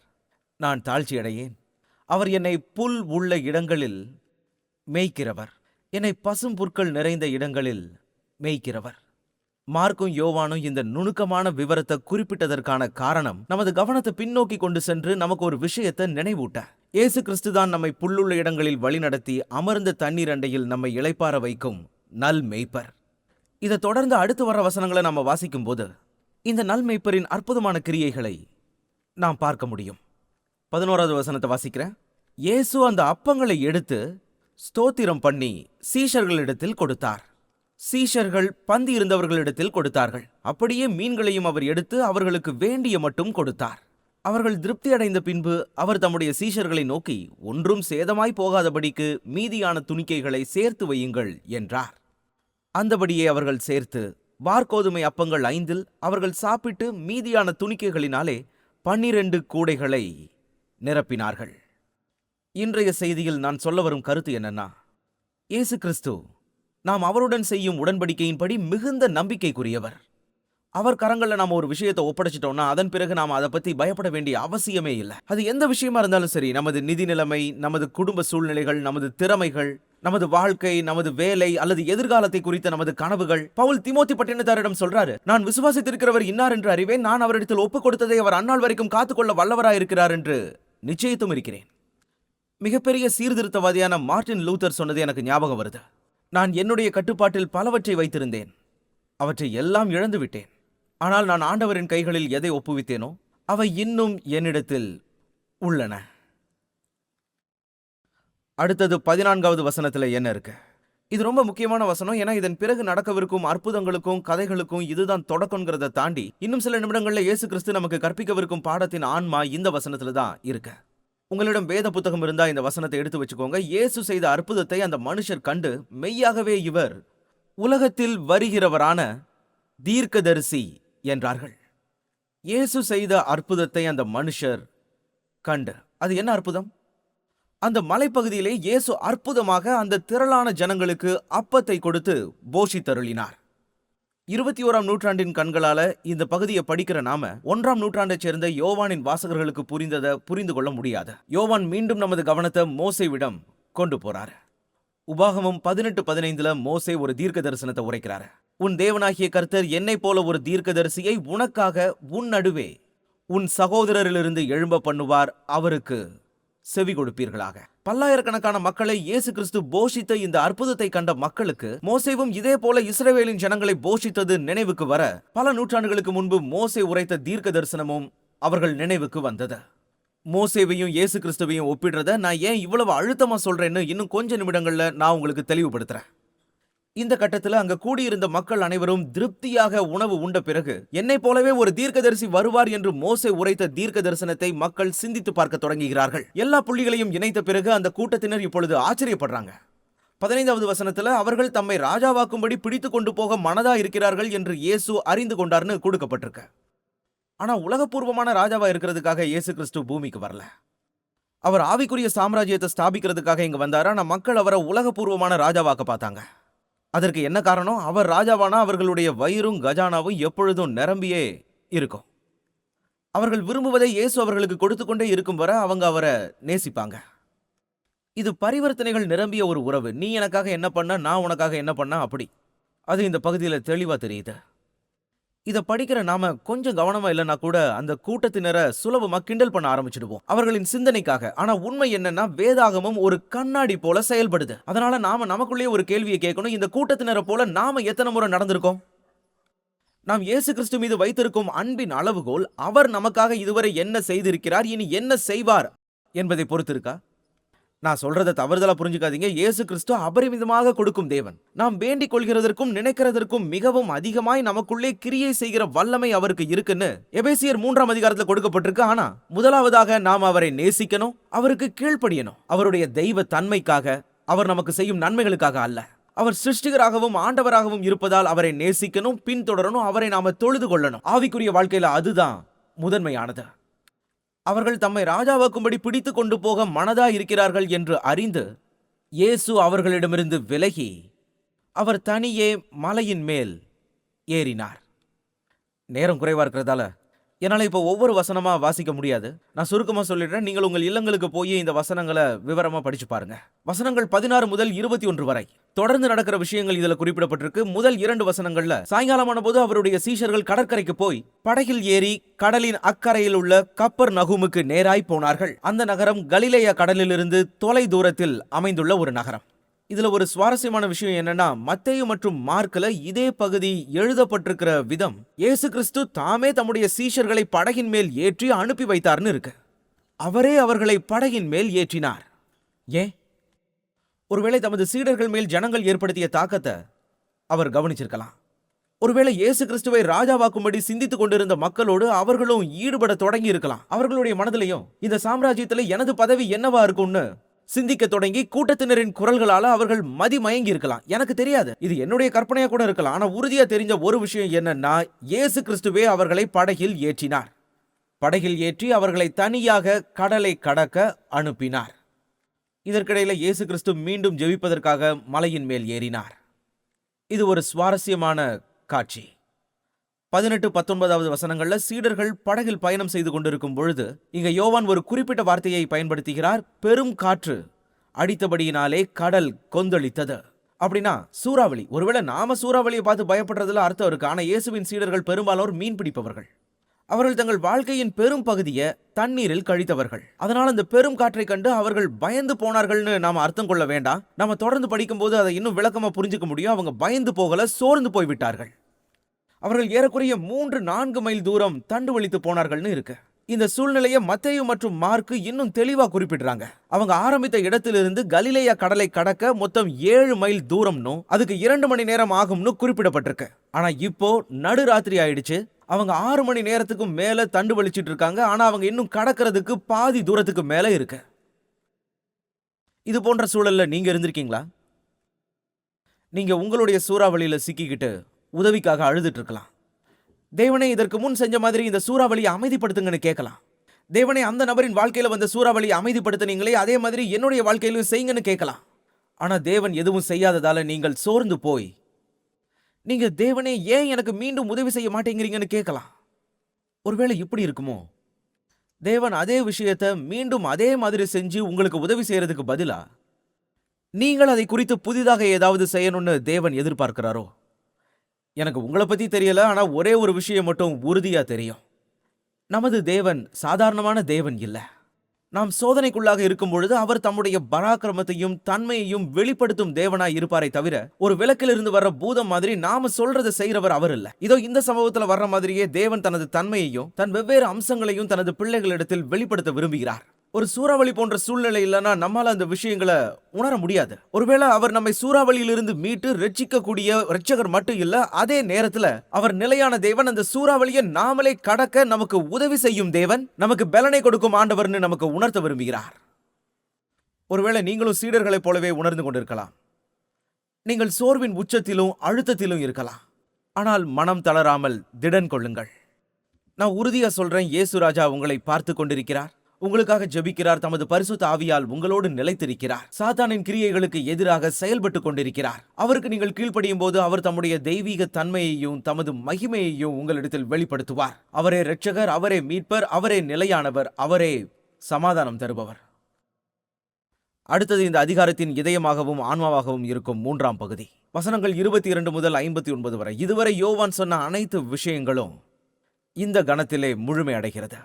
நான் தாழ்ச்சி அடையேன் அவர் என்னை புல் உள்ள இடங்களில் மேய்க்கிறவர். என்னை பசும் புற்கள் நிறைந்த இடங்களில் மேய்க்கிறவர். மார்க்கும் யோவானும் இந்த நுணுக்கமான விவரத்தை குறிப்பிட்டதற்கான காரணம் நமது கவனத்தை பின்னோக்கி கொண்டு சென்று நமக்கு ஒரு விஷயத்தை நினைவூட்ட. இயேசு கிறிஸ்து தான் நம்மை புல்லுள்ள இடங்களில் வழிநடத்தி அமர்ந்த தண்ணீர் அண்டையில் நம்மை இளைப்பார வைக்கும் நல் மேய்ப்பர். இதை தொடர்ந்து அடுத்து வர வசனங்களை நாம வாசிக்கும்போது இந்த நல் மேய்ப்பரின் அற்புதமான கிரியைகளை நாம் பார்க்க முடியும். பதினோராவது வசனத்தை வாசிக்கிறேன். இயேசு அந்த அப்பங்களை எடுத்து ஸ்தோத்திரம் பண்ணி சீஷர்களிடத்தில் கொடுத்தார். சீஷர்கள் பந்தி இருந்தவர்களிடத்தில் கொடுத்தார்கள். அப்படியே மீன்களையும் அவர் எடுத்து அவர்களுக்கு வேண்டிய மட்டும் கொடுத்தார். அவர்கள் திருப்தி அடைந்த பின்பு அவர் தம்முடைய சீஷர்களை நோக்கி ஒன்றும் சேதமாய் போகாதபடிக்கு மீதியான துணிக்கைகளை சேர்த்து வையுங்கள் என்றார். அந்தபடியே அவர்கள் சேர்த்து வார்கோதுமை அப்பங்கள் ஐந்தில் அவர்கள் சாப்பிட்டு மீதியான துணிக்கைகளினாலே பன்னிரண்டு கூடைகளை நிரப்பினார்கள். இன்றைய செய்தியில் நான் சொல்ல வரும் கருத்து என்னன்னா இயேசு கிறிஸ்து நாம் அவருடன் செய்யும் உடன்படிக்கையின்படி மிகுந்த நம்பிக்கைக்குரியவர். அவர் கரங்களில் நாம் ஒரு விஷயத்தை ஒப்படைச்சிட்டோம்னா அதன் பிறகு நாம் அதை பற்றி பயப்பட வேண்டிய அவசியமே இல்லை. அது எந்த விஷயமா இருந்தாலும் சரி நமது நிதி நிலைமை நமது குடும்ப சூழ்நிலைகள் நமது திறமைகள் நமது வாழ்க்கை நமது வேலை அல்லது எதிர்காலத்தை குறித்த நமது கனவுகள். பவுல் திமோத்தி பட்டினத்தாரிடம் சொல்றாரு நான் விசுவாசித்திருக்கிறவர் இன்னார் என்று அறிவேன் நான் அவரிடத்தில் ஒப்புக் கொடுத்ததை அவர் அந்நாள் வரைக்கும் காத்துக்கொள்ள வல்லவராயிருக்கிறார் என்று நிச்சயித்தும் இருக்கிறேன். மிகப்பெரிய சீர்திருத்தவாதியான மார்டின் லூத்தர் சொன்னது எனக்கு ஞாபகம் வருது. நான் என்னுடைய கட்டுப்பாட்டில் பலவற்றை வைத்திருந்தேன். அவற்றை எல்லாம் இழந்து விட்டேன் ஆனால் நான் ஆண்டவரின் கைகளில் எதை ஒப்புவித்தேனோ அவை இன்னும் என்னிடத்தில் உள்ளன. அடுத்தது பதினான்காவது வசனத்தில் என்ன இருக்கு? இது ரொம்ப முக்கியமான வசனம். ஏன்னா இதன் பிறகு நடக்கவிருக்கும் அற்புதங்களுக்கும் கதைகளுக்கும் இதுதான் தொடக்கங்கிறத தாண்டி இன்னும் சில நிமிடங்களில் இயேசு கிறிஸ்து நமக்கு கற்பிக்கவிருக்கும் பாடத்தின் ஆன்மா இந்த வசனத்துல தான் இருக்கு. உங்களிடம் வேத புத்தகம் இருந்தா இந்த வசனத்தை எடுத்து வச்சுக்கோங்க. இயேசு செய்த அற்புதத்தை அந்த மனுஷர் கண்டு மெய்யாகவே இவர் உலகத்தில் வருகிறவரான தீர்க்கதரிசி என்றார்கள். இயேசு செய்த அற்புதத்தை அந்த மனுஷர் கண்டு. அது என்ன அற்புதம்? அந்த மலைப்பகுதியிலே இயேசு அற்புதமாக அந்த திரளான ஜனங்களுக்கு அப்பத்தை கொடுத்து போஷித்தருளினார். இருபத்தி ஓராம் நூற்றாண்டின் கண்களால இந்த பகுதியை படிக்கிற நாம ஒன்றாம் நூற்றாண்டைச் சேர்ந்த யோவானின் வாசகர்களுக்கு புரிந்ததை புரிந்து கொள்ள முடியாது. யோவான் மீண்டும் நமது கவனத்தை மோசைவிடம் கொண்டு போறாரு. உபாகமும் பதினெட்டு பதினைந்துல மோசே ஒரு தீர்க்க தரிசனத்தை உரைக்கிறாரு. உன் தேவனாகிய கர்த்தர் என்னைப் போல ஒரு தீர்க்கதரிசியை உனக்காக உன் நடுவே உன் சகோதரரிலிருந்து எழும்ப பண்ணுவார் அவருக்கு செவி கொடுப்பீர்களாக. பல்லாயிரக்கணக்கான மக்களை இயேசு கிறிஸ்து போஷித்த இந்த அற்புதத்தை கண்ட மக்களுக்கு மோசேவும் இதே போல இஸ்ரேவேலின் ஜனங்களை போஷித்தது நினைவுக்கு வர பல நூற்றாண்டுகளுக்கு முன்பு மோசே உரைத்த தீர்க்க தரிசனமும் அவர்கள் நினைவுக்கு வந்தது. மோசேவையும் இயேசு கிறிஸ்துவையும் ஒப்பிடுறத நான் ஏன் இவ்வளவு அழுத்தமா சொல்றேன்னு இன்னும் கொஞ்ச நிமிடங்கள்ல நான் உங்களுக்கு தெளிவுபடுத்துறேன். இந்த கட்டத்துல அங்க கூடியிருந்த மக்கள் அனைவரும் திருப்தியாக உணவு உண்ட பிறகு என்னைப் போலவே ஒரு தீர்க்கதரிசி வருவார் என்று மோசை உரைத்த தீர்க்க தரிசனத்தை மக்கள் சிந்தித்து பார்க்க தொடங்குகிறார்கள். எல்லா புள்ளிகளையும் இணைத்த பிறகு அந்த கூட்டத்தினர் இப்பொழுது ஆச்சரியப்படுறாங்க. பதினைந்தாவது வசனத்துல அவர்கள் தம்மை ராஜாவாக்கும்படி பிடித்து கொண்டு போக மனதா இருக்கிறார்கள் என்று இயேசு அறிந்து கொண்டார்னு கொடுக்கப்பட்டிருக்கு. ஆனா உலகபூர்வமான ராஜாவா இருக்கிறதுக்காக இயேசு கிறிஸ்து பூமிக்கு வரல. அவர் ஆவிக்குரிய சாம்ராஜ்யத்தை ஸ்தாபிக்கிறதுக்காக இங்க வந்தார்? ஆனா மக்கள் அவரை உலகபூர்வமான ராஜாவாக்க பார்த்தாங்க. அதற்கு என்ன காரணம்? அவர் ராஜாவானா? அவர்களுடைய வயிறும் கஜானாவும் எப்பொழுதும் நிரம்பியே இருக்கும். அவர்கள் விரும்புவதை இயேசு அவர்களுக்கு கொடுத்து கொண்டே இருக்கும் வர அவங்க அவரை நேசிப்பாங்க. இது பரிவர்த்தனைகள் நிரம்பிய ஒரு உறவு. நீ எனக்காக என்ன பண்ண நான் உனக்காக என்ன பண்ண? அப்படி. அது இந்த பகுதியில் தெளிவாக தெரியுது. இதை படிக்கிற நாம கொஞ்சம் கவனமா இல்லைன்னா கூட அந்த கூட்டத்தினரை சுலபமா கிண்டல் பண்ண ஆரம்பிச்சிடுவோம். அவர்களின் சிந்தனைக்காக. ஆனா உண்மை என்னன்னா வேதாகமம் ஒரு கண்ணாடி போல செயல்படுது. அதனால நாம நமக்குள்ளேயே ஒரு கேள்வியை கேட்கணும். இந்த கூட்டத்தினரை போல நாம எத்தனை முறை நடந்திருக்கோம்? நாம் இயேசு கிறிஸ்து மீது வைத்திருக்கும் அன்பின் அளவுகோல் அவர் நமக்காக இதுவரை என்ன செய்திருக்கிறார் இனி என்ன செய்வார் என்பதை பொறுத்திருக்கா? நான் சொல்றதை தவறுதலா புரிஞ்சுக்காதீங்க. இயேசு கிறிஸ்து அபரிமிதமாக கொடுக்கும் தேவன். நாம் வேண்டிக் கொள்கிறதற்கும் நினைக்கிறதற்கும் மிகவும் அதிகமாய் நமக்குள்ளே கிரியை செய்கிற வல்லமை அவருக்கு இருக்குன்னு எபேசியர் மூன்றாம் அதிகாரத்துல கொடுக்கப்பட்டிருக்கு. ஆனா முதலாவதாக நாம் அவரை நேசிக்கணும் அவருக்கு கீழ்ப்படியணும். அவருடைய தெய்வ தன்மைக்காக அவர் நமக்கு செய்யும் நன்மைகளுக்காக அல்ல. அவர் சிருஷ்டிகராகவும் ஆண்டவராகவும் இருப்பதால் அவரை நேசிக்கணும் பின்தொடரணும் அவரை நாம தொழுது கொள்ளணும். ஆவிக்குரிய வாழ்க்கையில அதுதான் முதன்மையானது. அவர்கள் தம்மை ராஜாவாக்கும்படி பிடித்து கொண்டு போக மனதா இருக்கிறார்கள் என்று அறிந்து இயேசு அவர்களிடமிருந்து விலகி அவர் தனியே மலையின் மேல் ஏறினார். நேரம் குறைவாக இருக்கிறதால என்னால் இப்போ ஒவ்வொரு வசனமாக வாசிக்க முடியாது. நான் சுருக்கமாக சொல்லிடுறேன். நீங்கள் உங்கள் இல்லங்களுக்கு போய் இந்த வசனங்களை விவரமாக படித்து பாருங்கள் வசனங்கள் பதினாறு முதல் இருபத்தி ஒன்று வரை. தொடர்ந்து நடக்கிற விஷயங்கள் இதுல குறிப்பிடப்பட்டிருக்கு. முதல் இரண்டு வசனங்கள்ல சாயங்காலமான போது அவருடைய சீஷர்கள் கடற்கரைக்கு போய் படகில் ஏறி கடலின் அக்கறையில் உள்ள கப்பர் நகுமுக்கு நேராய் போனார்கள். அந்த நகரம் கலிலேயா கடலிலிருந்து தொலை தூரத்தில் அமைந்துள்ள ஒரு நகரம். இதுல ஒரு சுவாரஸ்யமான விஷயம் என்னன்னா மத்தேயு மற்றும் மார்க்ல இதே பகுதி எழுதப்பட்டிருக்கிற விதம் இயேசு கிறிஸ்து தாமே தம்முடைய சீஷர்களை படகின் மேல் ஏற்றி அனுப்பி வைத்தார்னு இருக்கு. அவரே அவர்களை படகின் மேல் ஏற்றினார். ஏன்? ஒருவேளை தமது சீடர்கள் மேல் ஜனங்கள் ஏற்படுத்திய தாக்கத்தை அவர் கவனிச்சிருக்கலாம். ஒருவேளை இயேசு கிறிஸ்துவை ராஜாவாக்கும்படி சிந்தித்துக் கொண்டிருந்த மக்களோடு அவர்களும் ஈடுபட தொடங்கி இருக்கலாம் அவர்களுடைய மனதிலையும் இந்த சாம்ராஜ்யத்துல எனது பதவி என்னவா இருக்கும்னு சிந்திக்க தொடங்கி கூட்டத்தினரின் குரல்களால அவர்கள் மதிமயங்கி இருக்கலாம் எனக்கு தெரியாது. இது என்னுடைய கற்பனையா கூட இருக்கலாம். ஆனா உறுதியா தெரிஞ்ச ஒரு விஷயம் என்னன்னா இயேசு கிறிஸ்துவே அவர்களை படகில் ஏற்றினார். படகில் ஏற்றி அவர்களை தனியாக கடலை கடக்க அனுப்பினார். இதற்கிடையில் இயேசு கிறிஸ்து மீண்டும் ஜெபிப்பதற்காக மலையின் மேல் ஏறினார். இது ஒரு சுவாரஸ்யமான காட்சி. பதினெட்டு பத்தொன்பதாவது வசனங்களில் சீடர்கள் படகில் பயணம் செய்து கொண்டிருக்கும் பொழுது இங்க யோவான் ஒரு குறிப்பிட்ட வார்த்தையை பயன்படுத்துகிறார் பெரும் காற்று அடித்தபடியினாலே கடல் கொந்தளித்தது. அப்படின்னா சூறாவளி. ஒருவேளை நாம சூறாவளியை பார்த்து பயப்படுறதுல அர்த்தம் இருக்கு? ஆனால் இயேசுவின் சீடர்கள் பெரும்பாலோர் மீன் பிடிப்பவர்கள். அவர்கள் தங்கள் வாழ்க்கையின் பெரும் பகுதியை தண்ணீரில் கழித்தவர்கள். அதனால் அந்த பெரும் காற்றை கண்டு அவர்கள் பயந்து போனார்கள்னு நாம் அர்த்தம் கொள்ள வேண்டாம். நாம தொடர்ந்து படிக்கும்போது அதை இன்னும் விளக்கமா புரிஞ்சுக்க முடியும். அவங்க பயந்து போகல சோர்ந்து போய்விட்டார்கள் அவர்கள் ஏறக்குறைய மூன்று நான்கு மைல் தூரம் தண்டு வலித்து போனார்கள்னு இருக்கு. இந்த சூழ்நிலையை மத்தேயு மற்றும் மார்க்கு இன்னும் தெளிவா குறிப்பிடுறாங்க. அவங்க ஆரம்பித்த இடத்திலிருந்து கலிலேயா கடலை கடக்க மொத்தம் ஏழு மைல் தூரம்னும் அதுக்கு இரண்டு மணி நேரம் ஆகும்னு குறிப்பிடப்பட்டிருக்கு. ஆனா இப்போ நடுராத்திரி ஆயிடுச்சு. அவங்க ஆறு மணி நேரத்துக்கும் மேலே தண்டு வலிச்சிட்டு இருக்காங்க. ஆனால் அவங்க இன்னும் கடக்கிறதுக்கு பாதி தூரத்துக்கு மேலே இருக்கு. இது போன்ற சூழலில் நீங்கள் இருந்திருக்கீங்களா? நீங்கள் உங்களுடைய சூறாவளியில் சிக்கிக்கிட்டு உதவிக்காக அழுதுட்டு இருக்கலாம். தேவனே இதற்கு முன் செஞ்ச மாதிரி இந்த சூறாவளியை அமைதிப்படுத்துங்கன்னு கேட்கலாம். தேவனே அந்த நபரின் வாழ்க்கையில் வந்த சூறாவளியை அமைதிப்படுத்துனீங்களே அதே மாதிரி என்னுடைய வாழ்க்கையிலும் செய்யுங்கன்னு கேட்கலாம். ஆனால் தேவன் எதுவும் செய்யாததால் நீங்கள் சோர்ந்து போய் நீங்க தேவனே ஏன் எனக்கு மீண்டும் உதவி செய்ய மாட்டேங்கிறீங்கன்னு கேட்கலாம். ஒருவேளை இப்படி இருக்குமோ? தேவன் அதே விஷயத்த மீண்டும் அதே மாதிரி செஞ்சு உங்களுக்கு உதவி செய்யறதுக்கு பதிலா? நீங்கள் அதை குறித்து புதிதாக ஏதாவது செய்யணும்னு தேவன் எதிர்பார்க்கிறாரோ? எனக்கு உங்களை பத்தி தெரியல ஆனா ஒரே ஒரு விஷயம் மட்டும் உறுதியா தெரியும். நமது தேவன் சாதாரணமான தேவன் இல்லை. நாம் சோதனைக்குள்ளாக இருக்கும் பொழுது அவர் தம்முடைய பராக்கிரமத்தையும் தன்மையையும் வெளிப்படுத்தும் தேவனாய் இருப்பாரே தவிர ஒரு விளக்கிலிருந்து வர்ற பூதம் மாதிரி நாம சொல்றதை செய்யறவர் அவர் இல்ல. இதோ இந்த சம்பவத்துல வர்ற மாதிரியே தேவன் தனது தன்மையையும் தன் வெவ்வேறு அம்சங்களையும் தனது பிள்ளைகளிடத்தில் வெளிப்படுத்த விரும்புகிறார். ஒரு சூறாவளி போன்ற சூழ்நிலை இல்லைன்னா நம்மால அந்த விஷயங்களை உணர முடியாது. ஒருவேளை அவர் நம்மை சூறாவளியிலிருந்து மீட்டு ரட்சிக்கக்கூடிய ரட்சகர் மட்டும் இல்ல அதே நேரத்துல அவர் நிலையான தேவன் அந்த சூறாவளியை நாமளே கடக்க நமக்கு உதவி செய்யும் தேவன் நமக்கு பலனை கொடுக்கும் ஆண்டவர்னு நமக்கு உணர்த்த விரும்புகிறார். ஒருவேளை நீங்களும் சீடர்களைப் போலவே உணர்ந்து கொண்டிருக்கலாம். நீங்கள் சோர்வின் உச்சத்திலும் அழுத்தத்திலும் இருக்கலாம். ஆனால் மனம் தளராமல் திடன் கொள்ளுங்கள். நான் உறுதியா சொல்றேன் இயேசு ராஜா உங்களை பார்த்து கொண்டிருக்கிறார். உங்களுக்காக ஜெபிக்கிறார். தமது பரிசுத்த ஆவியால் உங்களோடு நிலைத்திருக்கிறார். சாத்தானின் கிரியைகளுக்கு எதிராக செயல்பட்டு கொண்டிருக்கிறார். அவருக்கு நீங்கள் கீழ்ப்படியும் போது அவர் தம்முடைய தெய்வீக தன்மையையும் தமது மகிமையையும் உங்களிடத்தில் வெளிப்படுத்துவார். அவரே ரட்சகர் அவரே மீட்பர் அவரே நிலையானவர் அவரே சமாதானம் தருபவர். அடுத்தது இந்த அதிகாரத்தின் இதயமாகவும் ஆன்மாவாகவும் இருக்கும் மூன்றாம் பகுதி. வசனங்கள் இருபத்தி இரண்டு முதல் ஐம்பத்தி ஒன்பது வரை. இதுவரை யோவான் சொன்ன அனைத்து விஷயங்களும் இந்த கணத்திலே முழுமை அடைகிறது.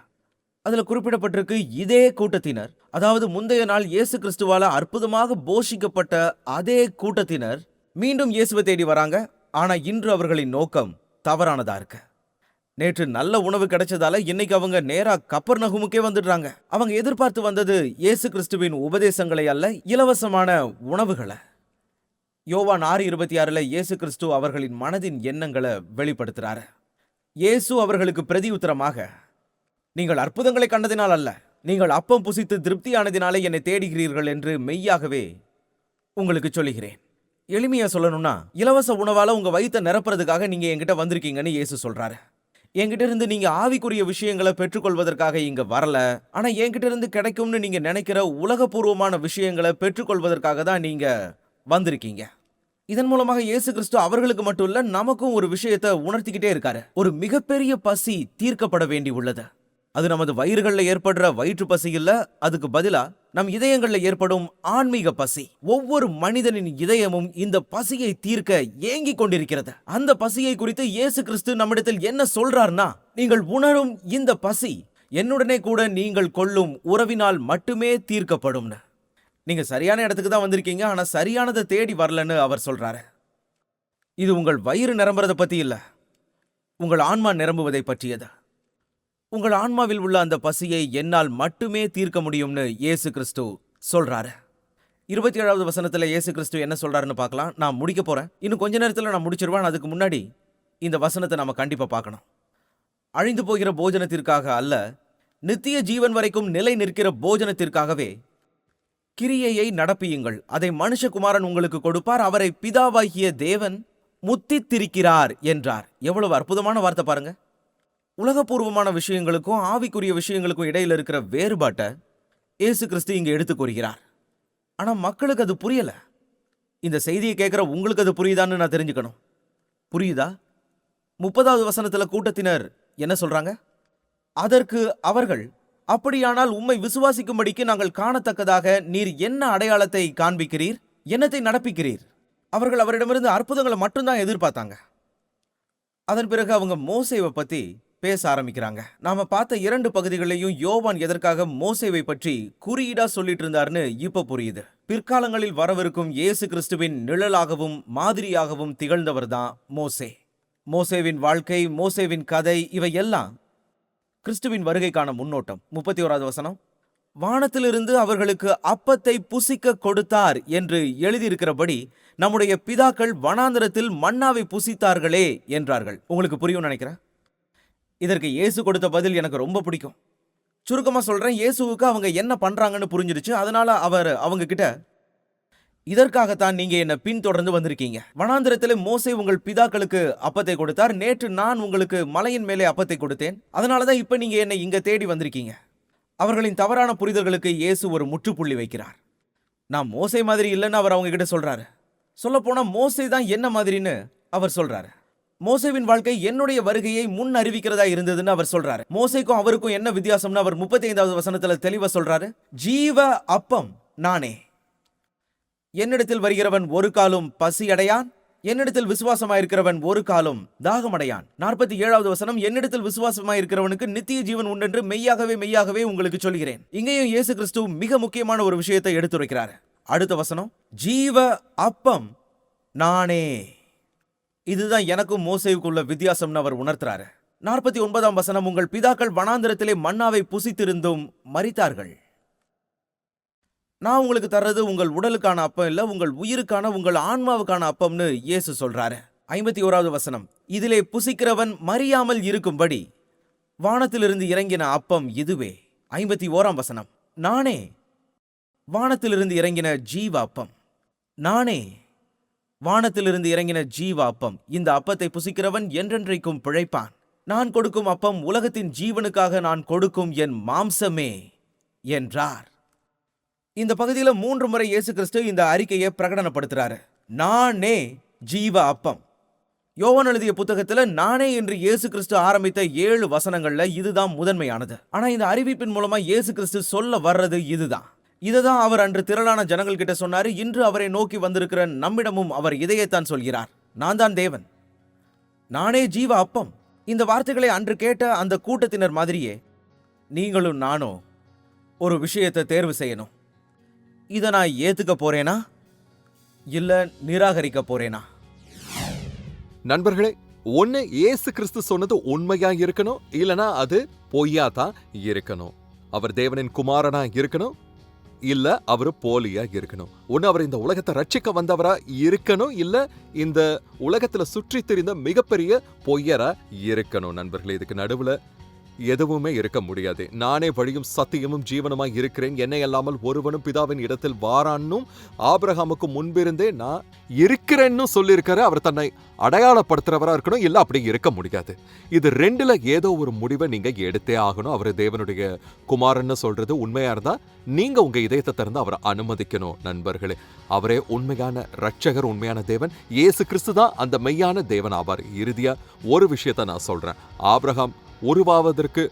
அதில் குறிப்பிடப்பட்டிருக்கு இதே கூட்டத்தினர். அதாவது முந்தைய நாள் இயேசு கிறிஸ்துவால அற்புதமாக போஷிக்கப்பட்ட அதே கூட்டத்தினர் மீண்டும் இயேசுவை தேடி வராங்க. ஆனா இன்று அவர்களின் நோக்கம் தவறானதா இருக்கு. நேற்று நல்ல உணவு கிடைச்சதால இன்னைக்கு அவங்க நேரா கப்பர் நகுமுக்கே வந்துடுறாங்க. அவங்க எதிர்பார்த்து வந்தது இயேசு கிறிஸ்துவின் உபதேசங்களை அல்ல இலவசமான உணவுகளை. யோவான் ஆறு இருபத்தி ஆறுல இயேசு கிறிஸ்து அவர்களின் மனதின் எண்ணங்களை வெளிப்படுத்துறாரு. இயேசு அவர்களுக்கு பிரதி உத்தரமாக நீங்கள் அற்புதங்களை கண்டதினால் அல்ல. நீங்கள் அப்பம் புசித்து திருப்தியானதினாலே என்னை தேடுகிறீர்கள் என்று மெய்யாகவே உங்களுக்கு சொல்லுகிறேன். எளிமையா சொல்லணும்னா இலவச உணவால உங்க வயிற்றை நிரப்புறதுக்காக நீங்க என்கிட்ட வந்திருக்கீங்கன்னு இயேசு சொல்றாரு. என்கிட்ட இருந்து நீங்க ஆவிக்குரிய விஷயங்களை பெற்றுக்கொள்வதற்காக இங்க வரல. ஆனா என்கிட்ட இருந்து கிடைக்கும்னு நீங்க நினைக்கிற உலகபூர்வமான விஷயங்களை பெற்றுக்கொள்வதற்காக தான் நீங்க வந்திருக்கீங்க. இதன் மூலமாக இயேசு கிறிஸ்து அவர்களுக்கு மட்டும் இல்ல நமக்கும் ஒரு விஷயத்தை உணர்த்திக்கிட்டே இருக்காரு. ஒரு மிகப்பெரிய பசி தீர்க்கப்பட வேண்டி உள்ளது அது நமது வயிறுகளில் ஏற்படுற வயிற்று பசி இல்ல அதுக்கு பதிலா நம் இதயங்களில் ஏற்படும் ஆன்மீக பசி. ஒவ்வொரு மனிதனின் இதயமும் இந்த பசியை தீர்க்க ஏங்கிக் கொண்டிருக்கிறது. அந்த பசியை குறித்து இயேசு கிறிஸ்து நம்மிடத்தில் என்ன சொல்றார்னா நீங்கள் உணரும் இந்த பசி என்னுடனே கூட நீங்கள் கொள்ளும் உறவினால் மட்டுமே தீர்க்கப்படும்னு. நீங்க சரியான இடத்துக்கு தான் வந்திருக்கீங்க ஆனா சரியானதை தேடி வரலன்னு அவர் சொல்றாரு. இது உங்கள் வயிறு நிரம்புறதை பத்தி இல்ல உங்கள் ஆன்மா நிரம்புவதை பற்றியது. உங்கள் ஆன்மாவில் உள்ள அந்த பசியை என்னால் மட்டுமே தீர்க்க முடியும்னு இயேசு கிறிஸ்து சொல்றாரு. இருபத்தி ஏழாவது வசனத்தில் இயேசு கிறிஸ்து என்ன சொல்றாருன்னு பார்க்கலாம். நான் முடிக்க போறேன். இன்னும் கொஞ்ச நேரத்தில் நான் முடிச்சிருவேன். அதுக்கு முன்னாடி இந்த வசனத்தை நம்ம கண்டிப்பாக பார்க்கணும். அழிந்து போகிற போஜனத்திற்காக அல்ல நித்திய ஜீவன் வரைக்கும் நிலை நிற்கிற போஜனத்திற்காகவே கிரியையை நடப்பியுங்கள். அதை மனுஷகுமாரன் உங்களுக்கு கொடுப்பார். அவரை பிதாவாகிய தேவன் முத்தித்திருக்கிறார் என்றார். எவ்வளவு அற்புதமான வார்த்தை பாருங்கள் உலகபூர்வமான விஷயங்களுக்கும் ஆவிக்குரிய விஷயங்களுக்கும் இடையில இருக்கிற வேறுபாட்டை இயேசு கிறிஸ்து இங்க எடுத்து கூறுகிறார். ஆனா மக்களுக்கு அது புரியல. இந்த செய்தியை கேட்குற உங்களுக்கு அது புரியுதான்னு நான் தெரிஞ்சுக்கணும். புரியுதா? முப்பதாவது வசனத்துல கூட்டத்தினர் என்ன சொல்றாங்க? அதற்கு அவர்கள் அப்படியானால் உம்மை விசுவாசிக்கும்படிக்கு நாங்கள் காணத்தக்கதாக நீர் என்ன அடையாளத்தை காண்பிக்கிறீர்? என்னத்தை நடப்பிக்கிறீர்? அவர்கள் அவரிடமிருந்து அற்புதங்களை மட்டும்தான் எதிர்பார்த்தாங்க. அதன் பிறகு அவங்க மோசேவை பற்றி பேச ஆரம்பிக்கிறாங்க. நாம பார்த்த இரண்டு பகுதிகளையும் யோவான் எதற்காக மோசேவை பற்றி குறியீடா சொல்லிட்டு இருந்தாருன்னு இப்ப புரியுது. பிற்காலங்களில் வரவிருக்கும் இயேசு கிறிஸ்துவின் நிழலாகவும் மாதிரியாகவும் திகழ்ந்தவர் தான் மோசே. மோசேவின் வாழ்க்கை மோசேவின் கதை இவை எல்லாம் கிறிஸ்துவின் வருகைக்கான முன்னோட்டம். முப்பத்தி ஓராவது வசனம். வானத்திலிருந்து அவர்களுக்கு அப்பத்தை புசிக்க கொடுத்தார் என்று எழுதியிருக்கிறபடி நம்முடைய பிதாக்கள் வனாந்திரத்தில் மன்னாவை புசித்தார்களே என்றார்கள். உங்களுக்கு புரியும் நினைக்கிறேன்? இதற்கு இயேசு கொடுத்த பதில் எனக்கு ரொம்ப பிடிக்கும். சுருக்கமாக சொல்கிறேன் இயேசுவுக்கு அவங்க என்ன பண்ணுறாங்கன்னு புரிஞ்சிருச்சு. அதனால் அவர் அவங்கக்கிட்ட இதற்காகத்தான் நீங்கள் என்னை பின்தொடர்ந்து வந்திருக்கீங்க. வனாந்திரத்தில் மோசை உங்கள் பிதாக்களுக்கு அப்பத்தை கொடுத்தார். நேற்று நான் உங்களுக்கு மலையின் மேலே அப்பத்தை கொடுத்தேன். அதனால தான் இப்போ நீங்கள் என்னை இங்கே தேடி வந்திருக்கீங்க. அவர்களின் தவறான புரிதல்களுக்கு இயேசு ஒரு முற்றுப்புள்ளி வைக்கிறார். நான் மோசை மாதிரி இல்லைன்னு அவர் அவங்க கிட்ட சொல்கிறாரு சொல்லப்போனால் மோசை தான் என்ன மாதிரின்னு அவர் சொல்கிறாரு மோசேவின் வாழ்க்கை என்னுடைய வருகையை முன் அறிவிக்கிறதா இருந்ததுன்னு அவர் சொல்றாரு. மோசைக்கும் அவருக்கும் என்ன வித்தியாசம்னு அவர் முப்பத்தி ஐந்தாவது வசனத்துல தெளிவா சொல்றாரு. ஜீவ அப்பம் நானே. என்னிடத்தில் வருகிறவன் ஒரு காலும் பசி அடையான். என்னிடத்தில் விசுவாசமாயிருக்கிறவன் ஒரு காலும் தாகமடையான் நாற்பத்தி ஏழாவது வசனம் என்னிடத்தில் விசுவாசமாயிருக்கிறவனுக்கு நித்திய ஜீவன் உண்டென்று மெய்யாகவே மெய்யாகவே உங்களுக்கு சொல்கிறேன். இங்கேயும் இயேசு கிறிஸ்து மிக முக்கியமான ஒரு விஷயத்தை எடுத்துரைக்கிறார். அடுத்த வசனம் ஜீவ அப்பம் நானே. இதுதான் எனக்கும் மோசேவுக்குள்ள வித்தியாசம்னு அவர் உணர்த்துறாரு. நாற்பத்தி ஒன்பதாம் வசனம் உங்கள் பிதாக்கள் வனாந்திரத்திலே மன்னாவை புசித்திருந்தும் மறித்தார்கள் நான் உங்களுக்கு தர்றது உங்கள் உடலுக்கான அப்பம் இல்லை உங்கள் உயிருக்கான உங்கள் ஆன்மாவுக்கான அப்பம்னு இயேசு சொல்றாரு. ஐம்பத்தி ஓராவது வசனம் இதிலே புசிக்கிறவன் மறியாமல் இருக்கும்படி வானத்திலிருந்து இறங்கின அப்பம் இதுவே. ஐம்பத்தி ஓராம் வசனம் நானே வானத்திலிருந்து இறங்கின ஜீவ அப்பம். நானே வானத்திலிருந்து இறங்கின ஜீவ அப்பம். இந்த அப்பத்தை புசிக்கிறவன் என்றென்றைக்கும் பிழைப்பான். நான் கொடுக்கும் அப்பம் உலகத்தின் ஜீவனுக்காக நான் கொடுக்கும் என் மாம்சமே என்றார். இந்த பகுதியில் மூன்று முறை இயேசு கிறிஸ்து இந்த அறிக்கையை பிரகடனப்படுத்துறாரு. நானே ஜீவ அப்பம். யோவன் எழுதிய புத்தகத்தில் நானே என்று இயேசு கிறிஸ்து ஆரம்பித்த ஏழு வசனங்களில் இதுதான் முதன்மையானது. ஆனால் இந்த அறிவிப்பின் மூலமாக இயேசு கிறிஸ்து சொல்ல வர்றது இதுதான். இதுதான் அவர் அன்று திரளான ஜனங்கள் கிட்ட சொன்னார். இன்று அவரை நோக்கி வந்திருக்கிற நம்மிடமும் அவர் இதையத்தான் சொல்கிறார். நான் தான் தேவன். நானே ஜீவ அப்பம். இந்த வார்த்தைகளை அன்று கேட்ட அந்த கூட்டத்தினர் மாதிரியே நீங்களும் நானும் ஒரு விஷயத்தை தேர்வு செய்யணும். இதை நான் ஏத்துக்க போறேனா? இல்லை நிராகரிக்க போறேனா? நண்பர்களே ஒன்று இயேசு கிறிஸ்து சொன்னது உண்மையா இருக்கணும்? இல்லைனா அது பொய்யா தான் இருக்கணும். அவர் தேவனின் குமாரனா இருக்கணும்? இல்ல அவர் போலியா இருக்கணும். ஒண்ணு அவர் இந்த உலகத்தை ரட்சிக்க வந்தவரா இருக்கணும் இல்ல இந்த உலகத்துல சுற்றி திரிந்த மிகப்பெரிய பொய்யரா இருக்கணும் நண்பர்களே. இதுக்கு நடுவுல எதுவுமே இருக்க முடியாது. நானே வழியும் சத்தியமும் ஜீவனமாய் இருக்கிறேன். என்னை அல்லாமல் ஒருவனும் பிதாவின் இடத்தில் வாரான்னும் ஆபிரகாமுக்கு முன்பிருந்தே நான் இருக்கிறேன்னு சொல்லியிருக்காரு அவர் தன்னை அடையாளப்படுத்துறவராக இருக்கணும். இல்லை அப்படி இருக்க முடியாது. இது ரெண்டில் ஏதோ ஒரு முடிவை நீங்கள் எடுத்தே ஆகணும். அவர் தேவனுடைய குமாரன்னு சொல்கிறது உண்மையாக இருந்தால் நீங்கள் உங்கள் இதயத்தை திறந்து அவரை அனுமதிக்கணும் நண்பர்களே. அவரே உண்மையான ரட்சகர் உண்மையான தேவன். இயேசு கிறிஸ்து தான் அந்த மெய்யான தேவன் ஆவார். இறுதியாக ஒரு விஷயத்தை நான் சொல்கிறேன் ஆப்ரஹாம் உருவாவதற்கு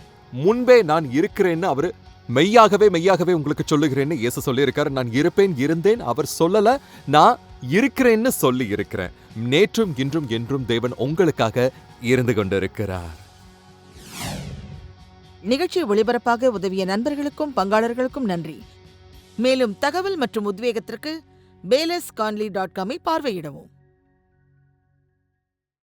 முன்பே நான் இருக்கிறேன்னு அவர் மெய்யாகவே மெய்யாகவே உங்களுக்கு சொல்லுகிறேன்னு இயேசு சொல்லியிருக்காரு. நான் இருப்பேன் இருந்தேன் அவர் சொல்லல நான் இருக்கிறேன்னு சொல்லி இருக்கிறேன். நேற்றும் இன்றும் என்றும் தேவன் உங்களுக்காக இருந்து கொண்டிருக்கிறார். நிகழ்ச்சி ஒளிபரப்பாக உதவிய நண்பர்களுக்கும் பங்காளர்களுக்கும் நன்றி. மேலும் தகவல் மற்றும் உத்வேகத்திற்கு பேலஸ் கான்லி டாட் காமை பார்வையிடவும்.